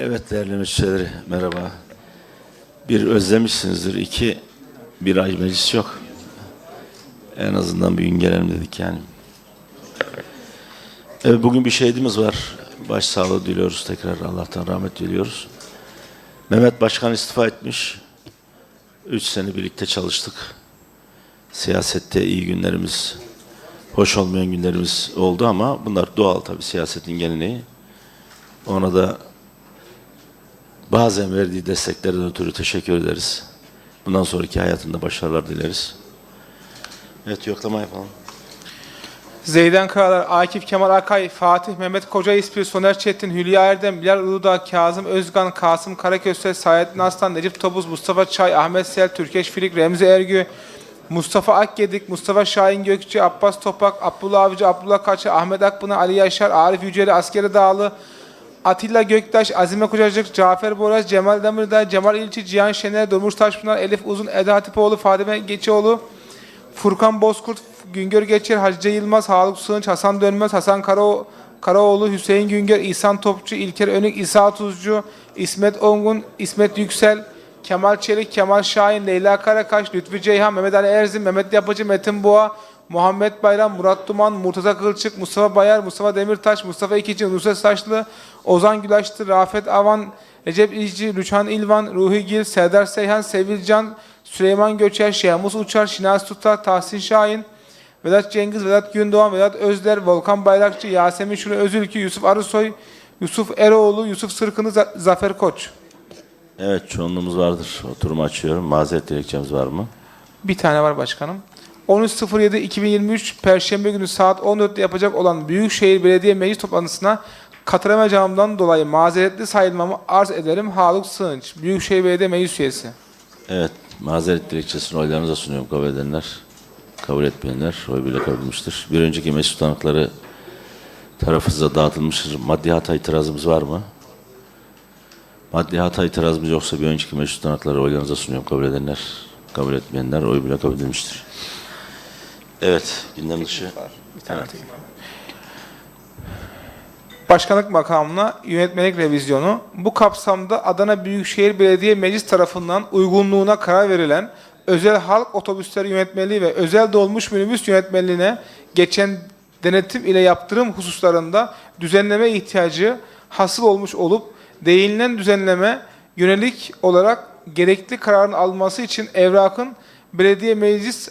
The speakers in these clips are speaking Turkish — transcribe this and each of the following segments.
Evet değerli müşterileri merhaba. Bir özlemişsinizdir. İki bir ay meclis yok. En azından bir gün gelelim dedik yani. Evet bugün bir şehidimiz var. Başsağlığı diliyoruz tekrar Allah'tan rahmet diliyoruz. Mehmet Başkan istifa etmiş. Üç sene birlikte çalıştık. Siyasette iyi günlerimiz, hoş olmayan günlerimiz oldu ama bunlar doğal tabii siyasetin geleneği. Ona da bazen verdiği desteklerden ötürü teşekkür ederiz. Bundan sonraki hayatında başarılar dileriz. Evet yoklama yapalım. Zeydan Karalar, Akif Kemal Akay, Fatih Mehmet Koca İspir, Soner Çetin, Hülya Erdem, Bilal Uludağ, Kazım Özgan, Kasım Karaköse, Saadettin Aslan, Necip Topuz, Mustafa Çay, Ahmet Sel, Türkeş Filik, Remzi Ergü, Mustafa Akgedik, Mustafa Şahin Gökçe, Abbas Topak, Abdullah Avcı, Abdullah Kaçı, Ahmet Akpınar, Ali Yaşar, Arif Yüceli, Askeri Dağlı, Atilla Göktaş, Azime Kocacık, Cafer Boraz, Cemal Demirdağ, Cemal İlçi, Cihan Şener, Durmuş Taşpınar, Elif Uzun, Eda Hatipoğlu, Fadime Geçioğlu, Furkan Bozkurt, Güngör Geçer, Hacı Yılmaz, Haluk Sığınç, Hasan Dönmez, Hasan Kara Karaoğlu, Hüseyin Güngör, İhsan Topçu, İlker Önük, İsa Tuzcu, İsmet Ongun, İsmet Yüksel, Kemal Çelik, Kemal Şahin, Leyla Karakaş, Lütfü Ceyhan, Mehmet Ali Erzin, Mehmet Yapıcı, Metin Boğa, Muhammed Bayram, Murat Duman, Murtaza Kılçık, Mustafa Bayar, Mustafa Demirtaş, Mustafa İkici, Nusret Saçlı, Ozan Gülaştı, Rafet Avan, Recep İzci, Rüçhan İlvan, Ruhi Gil, Serdar Seyhan, Sevilcan, Süleyman Göçer, Şehmus Uçar, Şinasi Tutar, Tahsin Şahin, Vedat Cengiz, Vedat Gündoğan, Vedat Özler, Volkan Bayrakçı, Yasemin Şule Özülkü, Yusuf Arısoy, Yusuf Eroğlu, Yusuf Sırkını, Zafer Koç. Evet çoğunluğumuz vardır. Oturumu açıyorum. Mazeret dilekçemiz var mı? Bir tane var başkanım. 13.07.2023 Perşembe günü saat 14'te yapacak olan Büyükşehir Belediye Meclis toplantısına katılamayacağımdan dolayı mazeretli sayılmamı arz ederim. Haluk Sığınç, Büyükşehir Belediye Meclis Üyesi. Evet mazeret dilekçesini oylarınıza sunuyorum. Kabul edenler, kabul etmeyenler oy bile kabul edilmiştir. Bir önceki meclis tutanakları tarafınıza dağıtılmıştır. Maddi hata itirazımız var mı? Maddi hata itirazımız yoksa bir önceki meclis tutanakları oylarınıza sunuyorum. Kabul edenler, kabul etmeyenler oy bile kabul edilmiştir. Evet, gündem dışı. Bir tane atayım. Başkanlık makamına yönetmelik revizyonu. Bu kapsamda Adana Büyükşehir Belediye Meclis tarafından uygunluğuna karar verilen özel halk otobüsleri yönetmeliği ve özel dolmuş minibüs yönetmeliğine geçen denetim ile yaptırım hususlarında düzenleme ihtiyacı hasıl olmuş olup değinilen düzenleme yönelik olarak gerekli kararın alınması için evrakın belediye meclis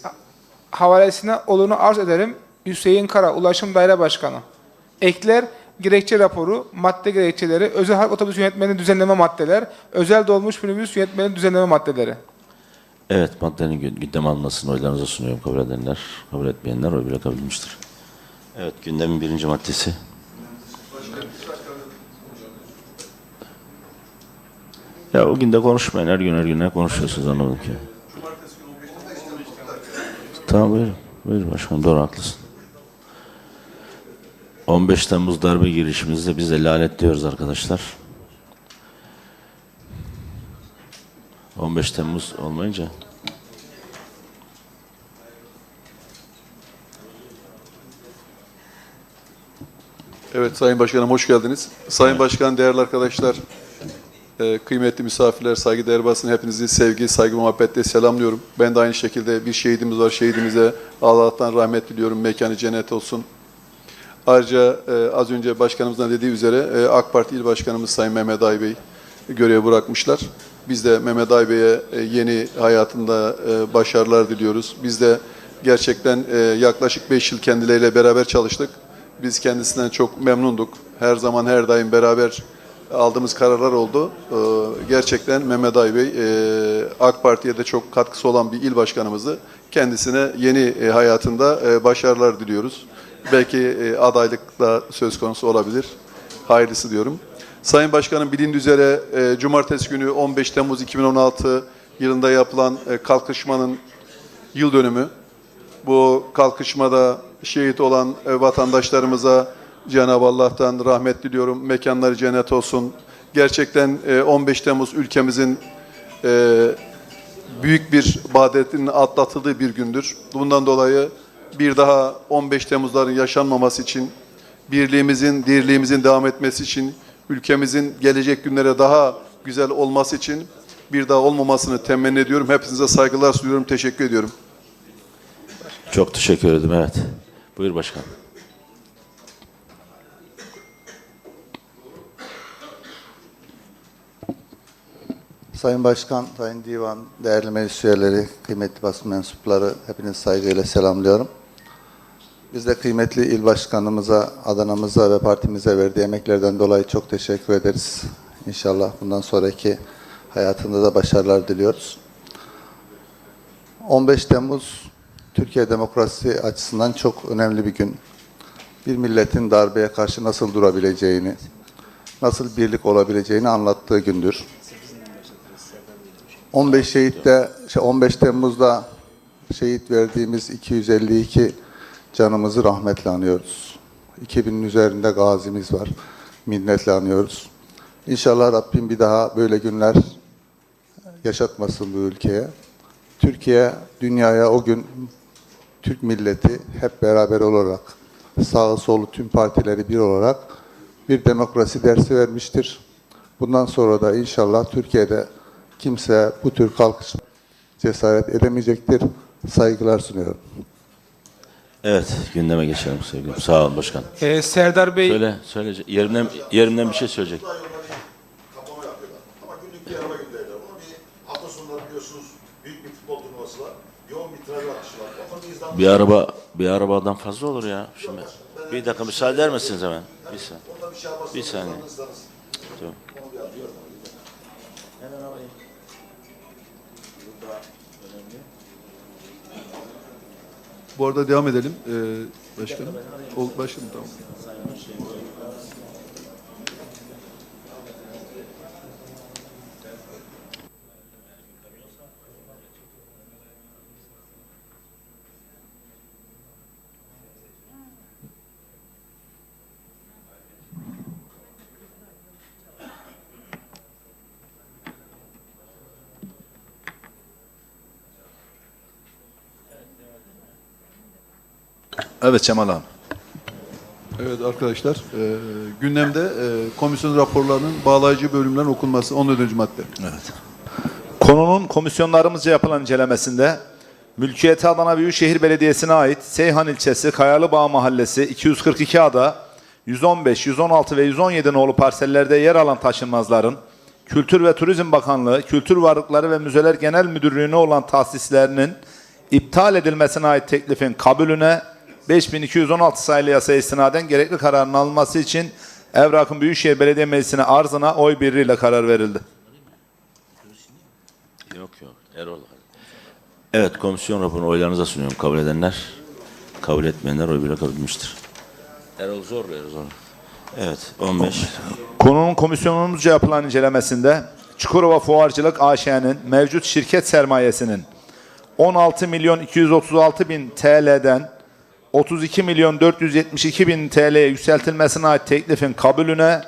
havalesine olunu arz ederim. Hüseyin Kara, Ulaşım Daire Başkanı. Ekler, gerekçe raporu, madde gerekçeleri, özel halk otobüs yönetmeliğini düzenleme maddeler, özel dolmuş minibüs yönetmeliğini düzenleme maddeleri. Evet, maddenin gü- gündeme alınmasını oylarınıza sunuyorum. Kabul edenler, kabul etmeyenler oy bile. Evet, gündemin birinci maddesi. Ya o gün de konuşmayın. Her gün her gün ne konuşuyorsunuz anlamadım ki. Tamam buyurun. Buyur başkanım doğru haklısın. 15 Temmuz darbe girişimizde biz de lanetliyoruz arkadaşlar. 15 Temmuz olmayınca Evet Sayın Başkanım hoş geldiniz. Sayın Başkan, değerli arkadaşlar, e, kıymetli misafirler, saygıdeğer basın hepinizi sevgi, saygı, muhabbetle selamlıyorum. Ben de aynı şekilde bir şehidimiz var. Şehidimize Allah'tan rahmet diliyorum. Mekanı cennet olsun. Ayrıca e, az önce başkanımızdan dediği üzere e, AK Parti İl Başkanımız Sayın Mehmet Ay Bey görev bırakmışlar. Biz de Mehmet Ay Bey'e e, yeni hayatında başarılar diliyoruz. Biz de gerçekten yaklaşık 5 yıl kendileriyle beraber çalıştık. Biz kendisinden çok memnunduk. Her zaman her daim beraber aldığımız kararlar oldu. Ee, Gerçekten Mehmet Ay Bey e, AK Parti'ye de çok katkısı olan bir il başkanımızdı. Kendisine yeni e, hayatında e, başarılar diliyoruz. Belki adaylık da söz konusu olabilir. Hayırlısı diyorum. Sayın Başkanım bilindiği üzere Cumartesi günü 15 Temmuz 2016 yılında yapılan kalkışmanın yıl dönümü. Bu kalkışmada şehit olan vatandaşlarımıza Cenab-ı Allah'tan rahmet diliyorum. Mekanları cennet olsun. Gerçekten e, 15 Temmuz ülkemizin e, büyük bir badetinin atlatıldığı bir gündür. Bundan dolayı bir daha 15 Temmuz'ların yaşanmaması için, birliğimizin, dirliğimizin devam etmesi için ülkemizin gelecek günlere daha güzel olması için bir daha olmamasını temenni ediyorum. Hepinize saygılar sunuyorum. Teşekkür ediyorum. Çok teşekkür ederim. Evet. Buyur başkan. Sayın Başkan, Sayın Divan, değerli meclis üyeleri, kıymetli basın mensupları hepiniz saygıyla selamlıyorum. Biz de kıymetli il başkanımıza, Adana'mıza ve partimize verdiği emeklerden dolayı çok teşekkür ederiz. İnşallah bundan sonraki hayatında da başarılar diliyoruz. 15 Temmuz Türkiye demokrasi açısından çok önemli bir gün. Bir milletin darbeye karşı nasıl durabileceğini, nasıl birlik olabileceğini anlattığı gündür. 15 şehitte, şey 15 Temmuz'da şehit verdiğimiz 252 canımızı rahmetle anıyoruz. 2000'in üzerinde gazimiz var. Minnetle anıyoruz. İnşallah Rabbim bir daha böyle günler yaşatmasın bu ülkeye. Türkiye dünyaya o gün Türk milleti hep beraber olarak sağı solu tüm partileri bir olarak bir demokrasi dersi vermiştir. Bundan sonra da inşallah Türkiye'de kimse bu tür kalkış cesaret edemeyecektir. Saygılar sunuyorum. Evet, gündeme geçelim sevgilim. Sağ olun başkan. Ee, Serdar Bey, Söyle, söyle. Yerimden, yerimden bir şey söyleyecek. kapama yapıyorlar. Ama günlük bir araba gönderiyorlar. Bunu bir hafta sonları biliyorsunuz büyük bir futbol turnuvası var. Yoğun bir trafik akışı var. Onu bizden Bir araba, bir arabadan fazla olur ya. Şimdi bir dakika müsaade eder misiniz hemen? Bir saniye. Onda bir şey yapmasın. Bir saniye. Bu arada devam edelim. Ee, başkanım. Ol, başkanım tamam. Evet Cemal abi. Evet arkadaşlar, e, gündemde e, komisyon raporlarının bağlayıcı bölümlerin okunması 14. madde. Konunun komisyonlarımızca yapılan incelemesinde mülkiyeti Adana Büyükşehir Belediyesi'ne ait Seyhan ilçesi Kayalıbağ Mahallesi 242 ada 115, 116 ve 117 nolu parsellerde yer alan taşınmazların Kültür ve Turizm Bakanlığı, Kültür Varlıkları ve Müzeler Genel Müdürlüğü'ne olan tahsislerinin iptal edilmesine ait teklifin kabulüne 5216 sayılı yasa istinaden gerekli kararın alınması için Evrak'ın Büyükşehir Belediye Meclisi'ne arzına oy birliğiyle karar verildi. Yok yok. Erol. Evet, komisyon raporunu oylarınıza sunuyorum. Kabul edenler, kabul etmeyenler oy bile kabul edilmiştir. Erol zorla, Erol zorla. Evet, 15. Konunun komisyonumuzca yapılan incelemesinde Çukurova Fuarcılık AŞ'nin mevcut şirket sermayesinin 16 milyon 236 bin TL'den 32 milyon 472 bin TL'ye yükseltilmesine ait teklifin kabulüne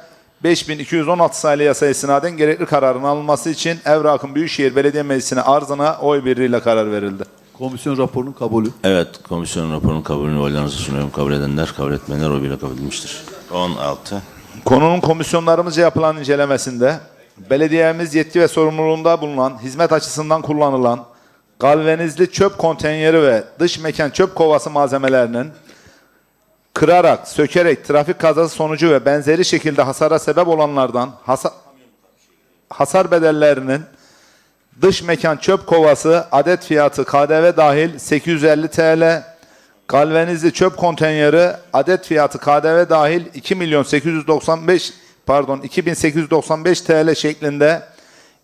5216 sayılı yasa istinaden gerekli kararın alınması için Evrak'ın Büyükşehir Belediye Meclisi'ne arzına oy birliğiyle karar verildi. Komisyon raporunun kabulü. Evet, komisyon raporunun kabulünü oylarınıza sunuyorum. Kabul edenler, kabul etmeyenler oy bile kabul edilmiştir. 16. Konunun komisyonlarımızca yapılan incelemesinde belediyemiz yetki ve sorumluluğunda bulunan hizmet açısından kullanılan galvanizli çöp konteyneri ve dış mekan çöp kovası malzemelerinin kırarak, sökerek trafik kazası sonucu ve benzeri şekilde hasara sebep olanlardan hasa- hasar bedellerinin dış mekan çöp kovası adet fiyatı KDV dahil 850 TL, galvanizli çöp konteyneri adet fiyatı KDV dahil 2 milyon 895 pardon 2895 TL şeklinde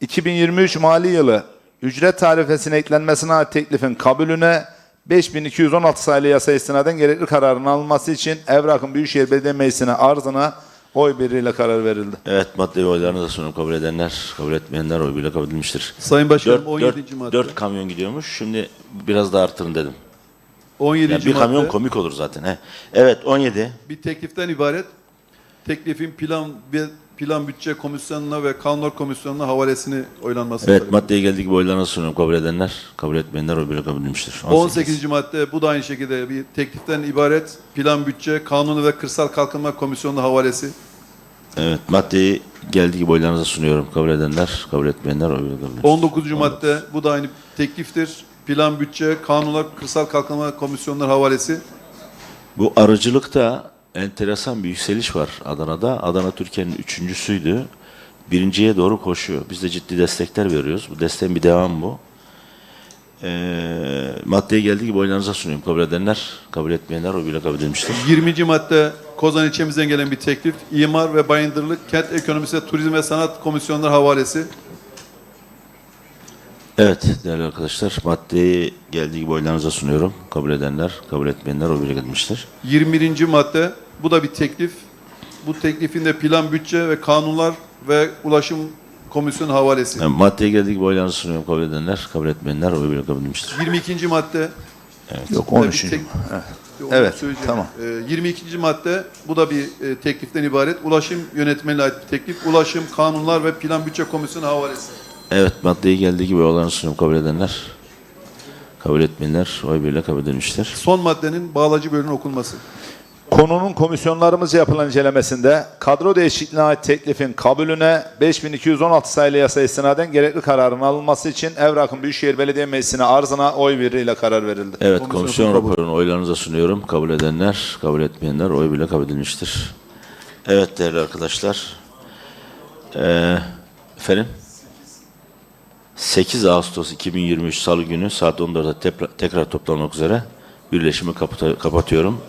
2023 mali yılı ücret tarifesine eklenmesine ait teklifin kabulüne 5216 sayılı yasa istinaden gerekli kararın alınması için Evrak'ın Büyükşehir Belediye Meclisi'ne arzına oy birliğiyle karar verildi. Evet, maddeyi oylarınıza sunuyorum. Kabul edenler, kabul etmeyenler oy bile kabul edilmiştir. Sayın Başkanım 4, 17. madde. 4 kamyon gidiyormuş. Şimdi biraz daha artırın dedim. 17. Yani bir kamyon madde. komik olur zaten. He. Evet, 17. bir tekliften ibaret. Teklifin plan ve plan bütçe komisyonuna ve kanunlar komisyonuna havalesini oylanması. Evet, maddeye geldiği gibi oylarınıza sunuyorum. Kabul edenler, kabul etmeyenler oy kabul edilmiştir. 18. madde bu da aynı şekilde bir tekliften ibaret plan bütçe kanunu ve kırsal kalkınma komisyonuna havalesi. Evet, maddeyi geldiği gibi oylarınıza sunuyorum. Kabul edenler, kabul etmeyenler oy kabul edilmiştir. 19. madde bu da aynı tekliftir. Plan, bütçe, kanunlar, kırsal kalkınma komisyonları havalesi. Bu arıcılıkta enteresan bir yükseliş var Adana'da. Adana Türkiye'nin üçüncüsüydü. Birinciye doğru koşuyor. Biz de ciddi destekler veriyoruz. Bu desteğin bir devamı bu. Ee, maddeye geldiği gibi oylarınıza sunuyorum. Kabul edenler, kabul etmeyenler oy bile kabul edilmiştir. 20. madde Kozan ilçemizden gelen bir teklif. İmar ve bayındırlık, kent ekonomisi, turizm ve sanat komisyonları havalesi. Evet değerli arkadaşlar maddeyi geldiği gibi oylarınıza sunuyorum. Kabul edenler, kabul etmeyenler oy bile edilmiştir. 21. madde bu da bir teklif. Bu teklifin de plan, bütçe ve kanunlar ve ulaşım komisyonu havalesi. Yani maddeye geldiği gibi oylarınıza sunuyorum. Kabul edenler, kabul etmeyenler oy bile kabul edilmiştir. 22. madde Yok da bir 13. tek- Evet, söyleyeceğim. tamam. Ee, 22. madde bu da bir e, tekliften ibaret. Ulaşım yönetmeliğine ait bir teklif. Ulaşım, kanunlar ve plan bütçe komisyonu havalesi. Evet maddeye geldiği gibi oylarınıza sunuyorum. Kabul edenler, kabul etmeyenler oy bile kabul edilmiştir. Son maddenin bağlacı bölümünün okunması. Konunun komisyonlarımızca yapılan incelemesinde kadro değişikliğine ait teklifin kabulüne 5216 sayılı yasa istinaden gerekli kararın alınması için Evrak'ın Büyükşehir Belediye Meclisi'ne arzına oy birliğiyle karar verildi. Evet Komisyon komisyon raporunu oylarınıza sunuyorum. Kabul edenler, kabul etmeyenler oy bile kabul edilmiştir. Evet değerli arkadaşlar. Ee, efendim? 8 Ağustos 2023 Salı günü saat 14'da tekrar, toplanmak üzere birleşimi kapatıyorum.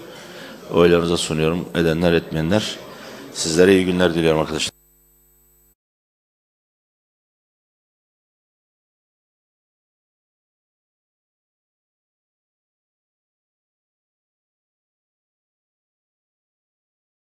Oylarınıza sunuyorum. Edenler etmeyenler. Sizlere iyi günler diliyorum arkadaşlar.